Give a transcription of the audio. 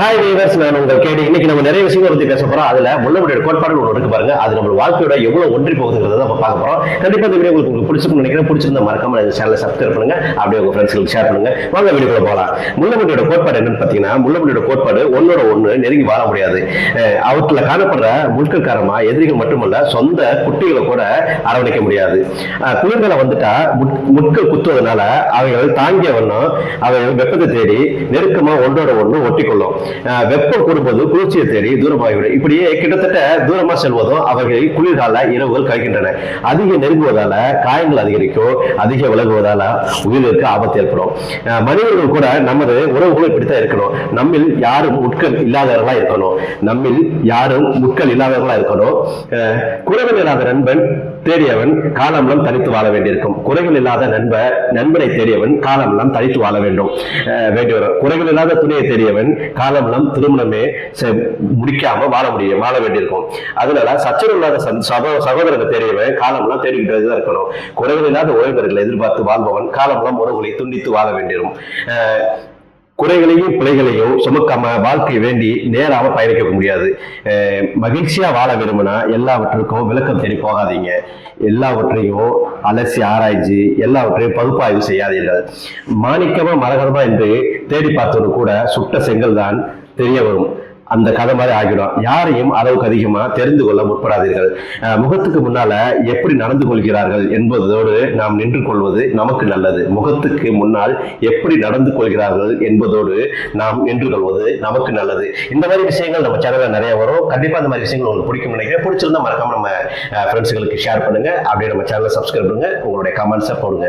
Hi viewers நான் உங்கள் கேடி. இன்னைக்கு நம்ம நிறைய விஷயங்களை பத்தி பேச போறோம். அதுல முள்ளமுடியோட கோட்பாடு ஒன்று இருக்கு பாருங்க. அது நம்ம வாழ்க்கையோட எவ்வளவு ஒன்றி போகுதுங்கிறத நம்ம பார்க்க போறோம். கண்டிப்பா இந்த வீடியோ உங்களுக்கு உங்களுக்கு பிடிச்சிருக்கும்னு நினைக்கிறேன். பிடிச்சிருந்தா மறக்காம இந்த சேனலை சப்ஸ்கிரைப் பண்ணுங்க. அப்படியே உங்க ஃப்ரெண்ட்ஸ்களுக்கு ஷேர் பண்ணுங்க. வாங்க வீடியோக்குள்ள போகலாம். முள்ளமுடியோட கோட்பாடு என்னன்னு பார்த்தீங்கன்னா முள்ளமுடியோட கோட்பாடு ஒன்னோட ஒண்ணு நெருங்கி வாழ முடியாது. அவற்றில் காணப்படுற முட்கள் காரணமா எதிரிகள் மட்டுமல்ல சொந்த குட்டிகளை கூட அரவணைக்க முடியாது. குளிர்களை குளிர்காலம் வந்துட்டா முட்- முட்கள் குத்துவதனால அவைகள் தாங்கிய வண்ணம் அவைகள் வெப்பத்தை தேடி நெருக்கமா ஒன்றோட ஒன்று ஒட்டிக்கொள்ளும். வெப்பம் கூடும்போது குளிர்ச்சியை தேடி தூரமாகிவிடும். இப்படியே கிட்டத்தட்ட தூரமா செல்வதும் அவர்களை குளிர்கால இரவுகள் கழிக்கின்றன அதிக நெருங்குவதால காயங்கள் அதிகரிக்கும் அதிக விலகுவதால உயிருக்கு ஆபத்து ஏற்படும். அஹ் மனிதர்கள் கூட நமது உறவுகளும் இப்படித்தான் இருக்கணும். நம்மில் யாரும் உட்கள் இல்லாதவர்களா இருக்கணும். நம்மில் யாரும் உட்கள் இல்லாதவர்களா இருக்கணும். அஹ் இல்லாத நண்பன் தேடியவன் காலமெல்லாம் தனித்து வாழ வேண்டியிருக்கும். குறைகள் இல்லாத நண்ப நண்பனை தேடியவன் காலமெல்லாம் தனித்து வாழ வேண்டும். அஹ் வேண்டி வரும். குறைகள் இல்லாத துணையை தேடியவன் காலமெல்லாம் திருமணமே செ- முடிக்காம வாழ முடியும் வாழ வேண்டியிருக்கும். அதனால சச்சரவு இல்லாத சகோ சகோதரனை தேடியவன் காலமெல்லாம் தேடிக்கிட்டு தான் இருக்கணும். குறைகள் இல்லாத உறவினர்களை எதிர்பார்த்து வாழ்பவன் காலமெல்லாம் உறவுகளை துண்டித்து வாழ வேண்டியிருக்கும் குறைகளையும் பிழைகளையும் சுமக்காம வாழ்க்கை வேண்டி நேராம பயணிக்க முடியாது. மகிழ்ச்சியா வாழ விரும்பினா எல்லாவற்றுக்கும் விளக்கம் தேடி போகாதீங்க. எல்லாவற்றையும் அலசி ஆராய்ச்சி எல்லாவற்றையும் பகுப்பாய்வு செய்யாதீர்கள். மாணிக்கமா மரகதமா என்று தேடி பார்த்தது கூட சுட்ட செங்கல் தான் தெரிய வரும். அந்த கதை மாதிரி ஆகிடும். யாரையும் அளவுக்கு அதிகமா தெரிந்து கொள்ள முற்படாதீர்கள். முகத்துக்கு முன்னால எப்படி நடந்து கொள்கிறார்கள் என்பதோடு நாம் நின்று கொள்வது நமக்கு நல்லது. முகத்துக்கு முன்னால் எப்படி நடந்து கொள்கிறார்கள் என்பதோடு நாம் நின்று கொள்வது நமக்கு நல்லது. இந்த மாதிரி விஷயங்கள் நம்ம சேனல்ல நிறைய வரும். கண்டிப்பா இந்த மாதிரி விஷயங்கள் உங்களுக்கு பிடிக்கும் நினைக்கிறேன். பிடிச்சிருந்தா மறக்காம நம்ம ஃப்ரெண்ட்ஸுகளுக்கு ஷேர் பண்ணுங்க. அப்படியே நம்ம சேனலை சப்ஸ்கிரைப் பண்ணுங்க. உங்களுடைய கமெண்ட்ஸை போடுங்க.